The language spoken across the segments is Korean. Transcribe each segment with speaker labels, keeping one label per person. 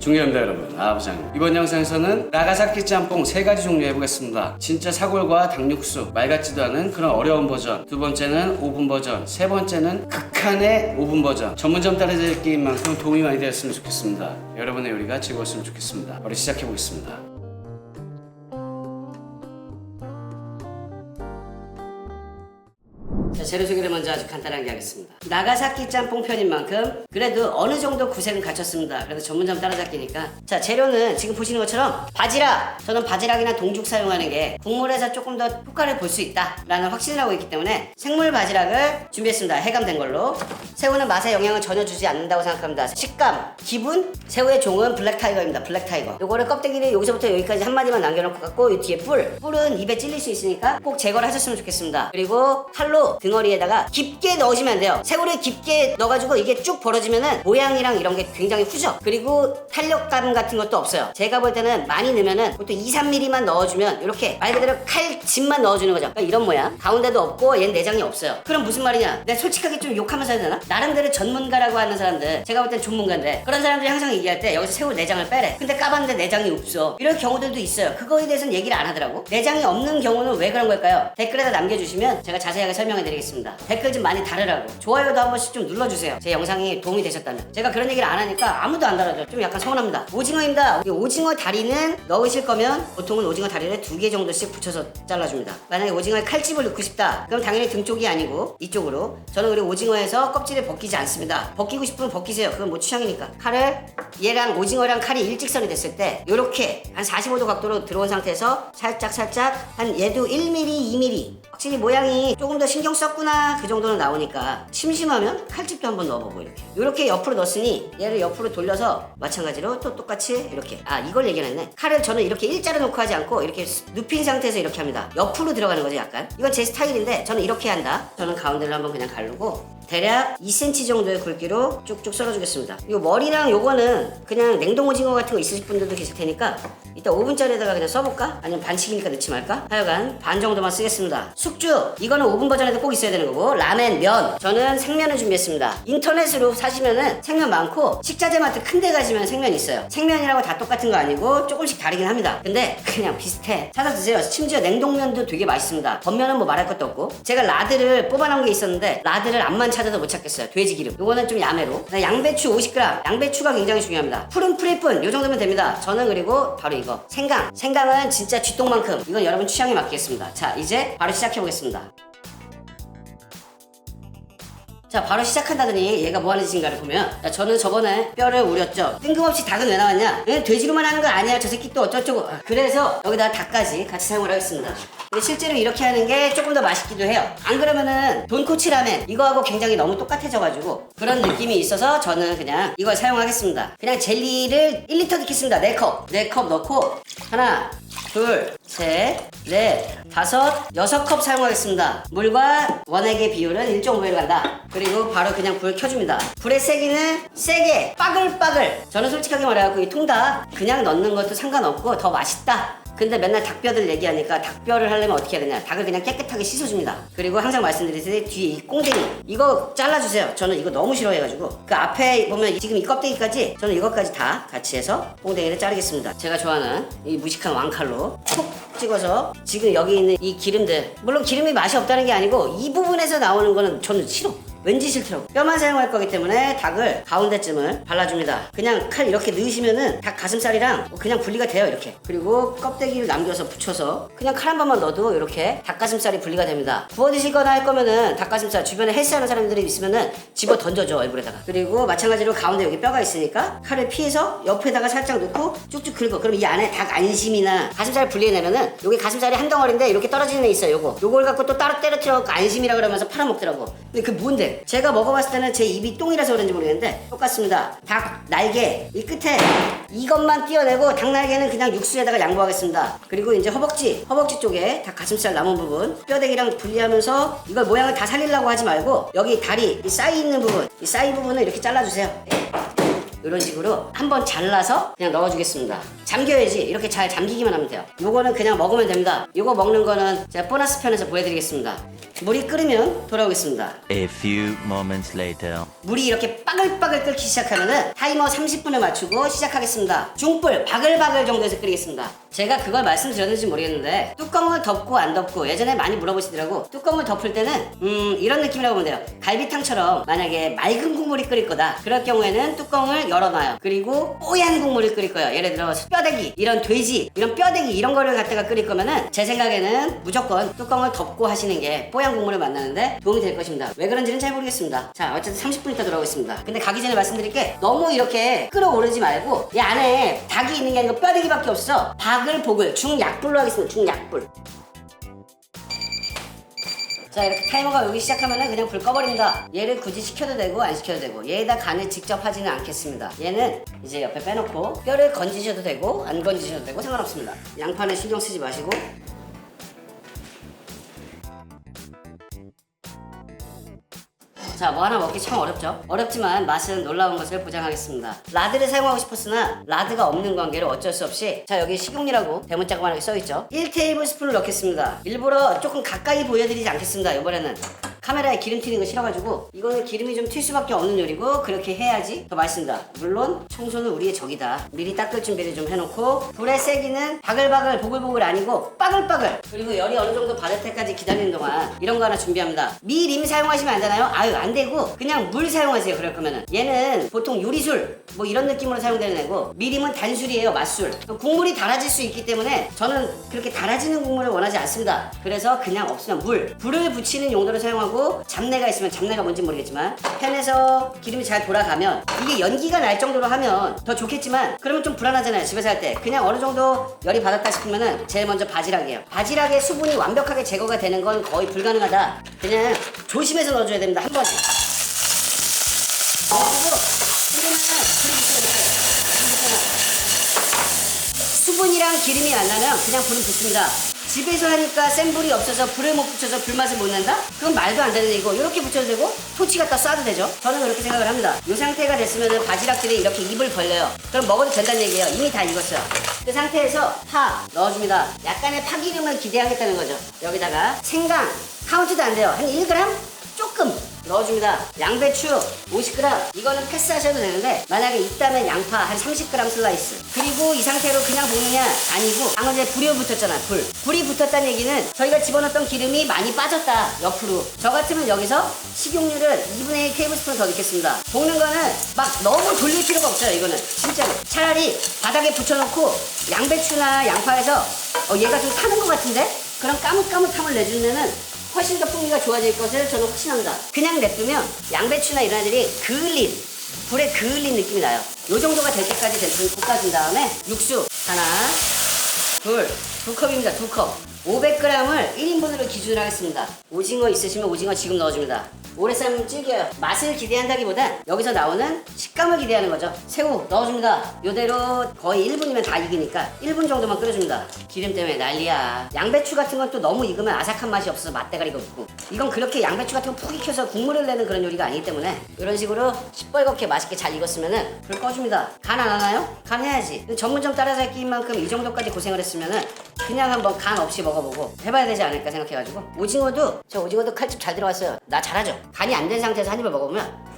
Speaker 1: 중요합니다 여러분. 아 부장님. 이번 영상에서는 나가사키 짬뽕 세 가지 종류 해보겠습니다. 진짜 사골과 닭육수 말 같지도 않은 그런 어려운 버전. 두 번째는 오븐 버전. 세 번째는 극한의 오븐 버전. 전문점 따라잡기 게임 만큼 도움이 많이 되었으면 좋겠습니다. 여러분의 요리가 즐거웠으면 좋겠습니다. 바로 시작해 보겠습니다
Speaker 2: 재료 소개를 먼저 아주 간단하게 하겠습니다. 나가사키 짬뽕 편인 만큼 그래도 어느 정도 구색은 갖췄습니다. 그래도 전문점 따라잡기니까. 자, 재료는 지금 보시는 것처럼 바지락. 저는 바지락이나 동죽 사용하는 게 국물에서 조금 더 효과를 볼 수 있다라는 확신을 하고 있기 때문에 생물 바지락을 준비했습니다. 해감된 걸로. 새우는 맛에 영향을 전혀 주지 않는다고 생각합니다. 식감, 기분, 새우의 종은 블랙 타이거입니다. 블랙 타이거. 요거를 껍데기를 여기서부터 여기까지 한 마디만 남겨놓고 갖고 이 뒤에 뿔. 뿔은 입에 찔릴 수 있으니까 꼭 제거를 하셨으면 좋겠습니다. 그리고 칼로 등어 리에다가 깊게 넣으시면 안 돼요. 새우를 깊게 넣어가지고 이게 쭉 벌어지면은 모양이랑 이런 게 굉장히 후져. 그리고 탄력감 같은 것도 없어요. 제가 볼 때는 많이 넣으면은 보통 2, 3mm만 넣어주면 이렇게 말 그대로 칼집만 넣어주는 거죠. 그러니까 이런 모양. 가운데도 없고 얘는 내장이 없어요. 그럼 무슨 말이냐? 내가 솔직하게 좀 욕하면서 해야 되나? 나름대로 전문가라고 하는 사람들. 제가 볼 땐 전문가인데 그런 사람들이 항상 얘기할 때 여기서 새우 내장을 빼래. 근데 까봤는데 내장이 없어. 이런 경우들도 있어요. 그거에 대해서는 얘기를 안 하더라고. 내장이 없는 경우는 왜 그런 걸까요? 댓글에다 남겨주시면 제가 자세하게 설명해 드리겠습니다. 댓글 좀 많이 달으라고. 좋아요도 한 번씩 좀 눌러주세요. 제 영상이 도움이 되셨다면. 제가 그런 얘기를 안 하니까 아무도 안 달아줘. 좀 약간 서운합니다. 오징어입니다. 이 오징어 다리는 넣으실 거면 보통은 오징어 다리를 두 개 정도씩 붙여서 잘라줍니다. 만약에 오징어에 칼집을 넣고 싶다. 그럼 당연히 등 쪽이 아니고 이쪽으로. 저는 우리 오징어에서 껍질을 벗기지 않습니다. 벗기고 싶으면 벗기세요. 그건 뭐 취향이니까. 칼을 얘랑 오징어랑 칼이 일직선이 됐을 때 이렇게 한 45도 각도로 들어온 상태에서 살짝 살짝 한 얘도 1mm, 2mm 확실히 모양이 조금 더 신경 썼구나. 그 정도는 나오니까 심심하면 칼집도 한번 넣어보고 이렇게. 이렇게 옆으로 넣었으니 얘를 옆으로 돌려서 마찬가지로 또 똑같이 이렇게. 아 이걸 얘기했네. 칼을 저는 이렇게 일자로 놓고 하지 않고 이렇게 눕힌 상태에서 이렇게 합니다. 옆으로 들어가는 거죠 약간. 이건 제 스타일인데 저는 이렇게 한다. 저는 가운데를 한번 그냥 가르고 대략 2cm 정도의 굵기로 쭉쭉 썰어주겠습니다. 이 머리랑 요거는 그냥 냉동 오징어 같은 거 있으실 분들도 계실 테니까 이따 5분짜리에다가 그냥 써볼까? 아니면 반칙이니까 넣지 말까? 하여간 반 정도만 쓰겠습니다. 숙주 이거는 5분 버전에도 꼭 있어야 되는 거고 라멘 면 저는 생면을 준비했습니다. 인터넷으로 사시면은 생면 많고 식자재 마트 큰 데 가시면 생면 있어요. 생면이라고 다 똑같은 거 아니고 조금씩 다르긴 합니다. 근데 그냥 비슷해. 찾아 드세요. 심지어 냉동면도 되게 맛있습니다. 겉면은 뭐 말할 것도 없고 제가 라드를 뽑아놓은 게 있었는데 라드를 앞만 찾 아도 못 찾겠어요. 돼지 기름. 요거는 좀 야매로. 양배추 50g. 양배추가 굉장히 중요합니다. 푸른 프리뿐 요 정도면 됩니다. 저는 그리고 바로 이거 생강. 생강은 진짜 쥐똥만큼. 이건 여러분 취향에 맡기겠습니다. 자 이제 바로 시작해 보겠습니다. 자 바로 시작한다더니 얘가 뭐 하는 짓인가를 보면 자, 저는 저번에 뼈를 우렸죠. 뜬금없이 닭은 왜 나왔냐? 얘 돼지로만 하는 거 아니야. 저 새끼 또 어쩌고저쩌고. 아, 그래서 여기다 닭까지 같이 사용을 하겠습니다. 근데 실제로 이렇게 하는 게 조금 더 맛있기도 해요. 안 그러면은 돈코치 라멘 이거하고 굉장히 너무 똑같아져가지고 그런 느낌이 있어서 저는 그냥 이걸 사용하겠습니다. 그냥 젤리를 1리터 넣겠습니다. 4컵. 4컵 넣고 하나 둘, 셋, 넷, 다섯, 여섯 컵 사용하겠습니다. 물과 원액의 비율은 1.5에 간다. 그리고 바로 그냥 불 켜줍니다. 불의 세기는 세게, 빠글빠글. 저는 솔직하게 말해갖고 이 통닭 그냥 넣는 것도 상관없고 더 맛있다. 근데 맨날 닭뼈들 얘기하니까 닭뼈를 하려면 어떻게 해야 되냐. 닭을 그냥 깨끗하게 씻어줍니다. 그리고 항상 말씀드리듯이 뒤에 이 꽁댕이 이거 잘라주세요. 저는 이거 너무 싫어해가지고. 그 앞에 보면 지금 이 껍데기까지 저는 이것까지 다 같이 해서 꽁댕이를 자르겠습니다. 제가 좋아하는 이 무식한 왕칼로 콕 찍어서 지금 여기 있는 이 기름들. 물론 기름이 맛이 없다는 게 아니고 이 부분에서 나오는 거는 저는 싫어 왠지 싫더라고. 뼈만 사용할 거기 때문에 닭을 가운데쯤을 발라줍니다. 그냥 칼 이렇게 넣으시면은 닭 가슴살이랑 그냥 분리가 돼요 이렇게. 그리고 껍데기를 남겨서 붙여서 그냥 칼 한 번만 넣어도 이렇게 닭가슴살이 분리가 됩니다. 구워 드시거나 할 거면은 닭가슴살 주변에 헬스하는 사람들이 있으면은 집어 던져줘 얼굴에다가. 그리고 마찬가지로 가운데 여기 뼈가 있으니까 칼을 피해서 옆에다가 살짝 넣고 쭉쭉 긁어. 그럼 이 안에 닭 안심이나 가슴살 분리해내면은 여기 가슴살이 한 덩어리인데 이렇게 떨어지는 애 있어요 요거. 요걸 갖고 또 따로 때려트려 안심이라 그러면서 팔아먹더라고 근데 그 뭔데 제가 먹어봤을 때는 제 입이 똥이라서 그런지 모르겠는데 똑같습니다 닭 날개 이 끝에 이것만 띄어내고 닭 날개는 그냥 육수에다가 양보하겠습니다 그리고 이제 허벅지 허벅지 쪽에 닭 가슴살 남은 부분 뼈대기랑 분리하면서 이걸 모양을 다 살리려고 하지 말고 여기 다리 이 사이 있는 부분 이 사이 부분을 이렇게 잘라주세요 이런 식으로 한번 잘라서 그냥 넣어주겠습니다. 잠겨야지 이렇게 잘 잠기기만 하면 돼요. 요거는 그냥 먹으면 됩니다. 요거 먹는 거는 제가 보너스 편에서 보여드리겠습니다. 물이 끓으면 돌아오겠습니다.
Speaker 3: A few moments later.
Speaker 2: 물이 이렇게 빠글빠글 끓기 시작하면은 타이머 30분을 맞추고 시작하겠습니다. 중불 바글바글 정도에서 끓이겠습니다. 제가 그걸 말씀드렸는지 모르겠는데 뚜껑을 덮고 안 덮고 예전에 많이 물어보시더라고. 뚜껑을 덮을 때는 음 이런 느낌이라고 보면 돼요. 갈비탕처럼 만약에 맑은 국물이 끓일 거다. 그럴 경우에는 뚜껑을 열어놔요. 그리고 뽀얀 국물을 끓일 거예요. 예를 들어 뼈대기 이런 돼지 이런 뼈대기 이런 거를 갖다가 끓일 거면은 제 생각에는 무조건 뚜껑을 덮고 하시는 게 뽀얀 국물을 만나는데 도움이 될 것입니다. 왜 그런지는 잘 모르겠습니다. 자 어쨌든 30분 있다 돌아오겠습니다. 근데 가기 전에 말씀드릴게 너무 이렇게 끓어오르지 말고 이 안에 닭이 있는 게 아니고 뼈대기밖에 없어. 바글보글 중약불로 하겠습니다. 중약불. 자 이렇게 타이머가 오기 시작하면은 그냥 불 꺼버립니다 얘를 굳이 시켜도 되고 안 시켜도 되고 얘에다 간을 직접 하지는 않겠습니다 얘는 이제 옆에 빼놓고 뼈를 건지셔도 되고 안 건지셔도 되고 상관없습니다 양파는 신경 쓰지 마시고 자, 뭐 하나 먹기 참 어렵죠? 어렵지만 맛은 놀라운 것을 보장하겠습니다. 라드를 사용하고 싶었으나 라드가 없는 관계로 어쩔 수 없이 자, 여기 식용유라고 대문짝만하게 써있죠? 1테이블 스푼을 넣겠습니다. 일부러 조금 가까이 보여드리지 않겠습니다, 이번에는. 카메라에 기름 튀는 거 싫어가지고 이거는 기름이 좀 튈 수밖에 없는 요리고 그렇게 해야지 더 맛있습니다. 물론 청소는 우리의 적이다. 미리 닦을 준비를 좀 해놓고 불의 세기는 바글바글 보글보글 아니고 빠글빠글 그리고 열이 어느 정도 받을 때까지 기다리는 동안 이런 거 하나 준비합니다. 미림 사용하시면 안 되나요? 아유 안 되고 그냥 물 사용하세요. 그럴 거면은 얘는 보통 요리술 뭐 이런 느낌으로 사용되는 애고 미림은 단술이에요. 맛술. 국물이 달아질 수 있기 때문에 저는 그렇게 달아지는 국물을 원하지 않습니다. 그래서 그냥 없으면 물 불을 붙이는 용도로 사용하고 잡내가 있으면 잡내가 뭔지 모르겠지만 팬에서 기름이 잘 돌아가면 이게 연기가 날 정도로 하면 더 좋겠지만 그러면 좀 불안하잖아요. 집에서 할 때. 그냥 어느 정도 열이 받았다 싶으면은 제일 먼저 바지락이에요. 바지락의 수분이 완벽하게 제거가 되는 건 거의 불가능하다. 그냥 조심해서 넣어줘야 됩니다. 한 번에. 수분이랑 기름이 만나면 그냥 불은 붙습니다. 집에서 하니까 센 불이 없어서 불을 못 붙여서 불맛을 못 낸다? 그건 말도 안 되는 얘기고 이렇게 붙여도 되고 토치 갖다 쏴도 되죠. 저는 그렇게 생각을 합니다. 이 상태가 됐으면 바지락들이 이렇게 입을 벌려요. 그럼 먹어도 된다는 얘기예요. 이미 다 익었어요. 그 상태에서 파 넣어줍니다. 약간의 파기름을 기대하겠다는 거죠. 여기다가 생강 카운트도 안 돼요. 한 1g? 조금 넣어줍니다. 양배추 50g. 이거는 패스하셔도 되는데 만약에 있다면 양파 한 30g 슬라이스. 그리고 이 상태로 그냥 볶느냐? 아니고 방금 전에 불이 붙었잖아. 불. 불이 붙었다는 얘기는 저희가 집어넣었던 기름이 많이 빠졌다. 옆으로. 저 같으면 여기서 식용유를 2분의 1 테이블스푼 더 넣겠습니다. 볶는 거는 막 너무 돌릴 필요가 없어요. 이거는 진짜로. 차라리 바닥에 붙여놓고 양배추나 양파에서 어, 얘가 좀 타는 것 같은데? 그런 까뭇까뭇함을 데는 훨씬 더 풍미가 좋아질 것을 저는 확신합니다. 그냥 냅두면 양배추나 이런 애들이 그을린 불에 그을린 느낌이 나요. 요 정도가 될 때까지 대충 볶아준 다음에 육수 하나, 둘, 두 컵입니다. 두 컵. 500g을 1인분으로 기준으로 하겠습니다. 오징어 있으시면 오징어 지금 넣어줍니다. 오래 삶으면 질겨요. 맛을 기대한다기보단 여기서 나오는 식감을 기대하는 거죠. 새우 넣어줍니다. 요대로 거의 1분이면 다 익으니까 1분 정도만 끓여줍니다. 기름 때문에 난리야. 양배추 같은 건 또 너무 익으면 아삭한 맛이 없어서 맛대가리가 없고 이건 그렇게 양배추 같은 거 푹 익혀서 국물을 내는 그런 요리가 아니기 때문에 이런 식으로 시뻘겋게 맛있게 잘 익었으면은 불 꺼줍니다. 간 안 하나요? 간 해야지. 전문점 따라잡기인 만큼 이 정도까지 고생을 했으면은 그냥 한번 간 없이 먹 어보고 해봐야 되지 않을까 생각해가지고 오징어도 저 오징어도 칼집 잘 들어갔어요. 나 잘하죠. 간이 안 된 상태에서 한 입을 먹어보면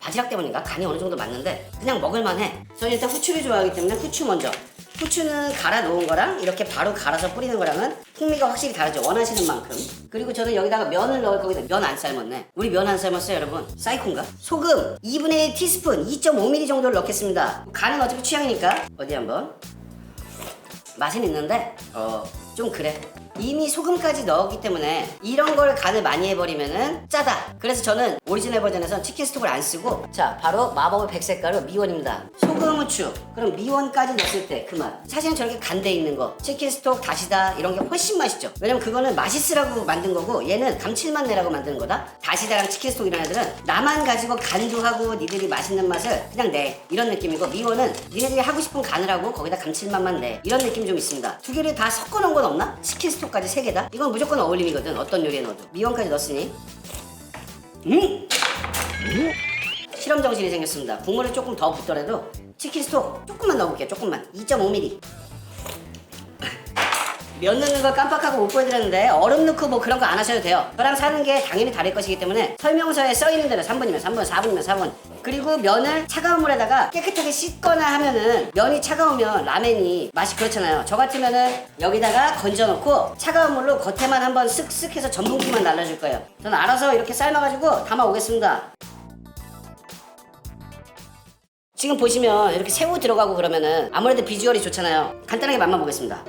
Speaker 2: 바지락 때문인가 간이 어느 정도 맞는데 그냥 먹을만해. 저는 일단 후추를 좋아하기 때문에 후추 먼저. 후추는 갈아 놓은 거랑 이렇게 바로 갈아서 뿌리는 거랑은 풍미가 확실히 다르죠. 원하시는 만큼. 그리고 저는 여기다가 면을 넣을 거기 때문에 면 안 삶았네. 우리 면 안 삶았어요, 여러분. 사이콘가? 소금 2분의 1 티스푼 2.5ml 정도를 넣겠습니다. 간은 어차피 취향이니까 어디 한번. 맛은 있는데 어 좀 그래 이미 소금까지 넣었기 때문에 이런 걸 간을 많이 해버리면은 짜다. 그래서 저는 오리지널 버전에선 치킨 스톡을 안 쓰고 자 바로 마법의 백색가루 미원입니다. 소금 후추. 그럼 미원까지 넣었을 때 그 맛. 사실은 저렇게 간돼 있는 거. 치킨 스톡 다시다 이런 게 훨씬 맛있죠. 왜냐면 그거는 맛있으라고 만든 거고 얘는 감칠맛 내라고 만드는 거다. 다시다랑 치킨 스톡 이런 애들은 나만 가지고 간도 하고 니들이 맛있는 맛을 그냥 내. 이런 느낌이고 미원은 니네들이 하고 싶은 간을 하고 거기다 감칠맛만 내. 이런 느낌 좀 있습니다. 두 개를 다 섞어 놓은 건 없나? 치킨 스톡 까지 세 개다? 이건 무조건 어울림이거든 어떤 요리에 넣어도 미원까지 넣었으니 음! 실험 정신이 생겼습니다. 국물을 조금 더 붓더라도 치킨 스톡 조금만 넣어볼게요. 조금만 2.5mm. 면 넣는 거 깜빡하고 못 보여드렸는데 얼음 넣고 뭐 그런 거 안 하셔도 돼요 저랑 사는 게 당연히 다를 것이기 때문에 설명서에 써있는 대로 3분이면 3분 4분이면 4분 그리고 면을 차가운 물에다가 깨끗하게 씻거나 하면은 면이 차가우면 라멘이 맛이 그렇잖아요. 저 같으면은 여기다가 건져 놓고 차가운 물로 겉에만 한번 쓱쓱 해서 전분기만 날려줄 거예요. 저는 알아서 이렇게 삶아가지고 담아 오겠습니다. 지금 보시면 이렇게 새우 들어가고 그러면은 아무래도 비주얼이 좋잖아요. 간단하게 맛만 보겠습니다.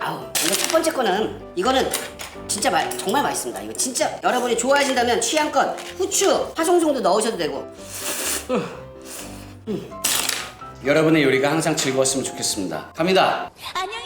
Speaker 2: 아우 이거 첫 번째 거는 이거는 진짜 말 정말 맛있습니다. 이거 진짜 여러분이 좋아하신다면 취향껏 후추 파 정도 넣으셔도 되고
Speaker 1: 여러분의 요리가 항상 즐거웠으면 좋겠습니다. 갑니다.
Speaker 4: 안녕히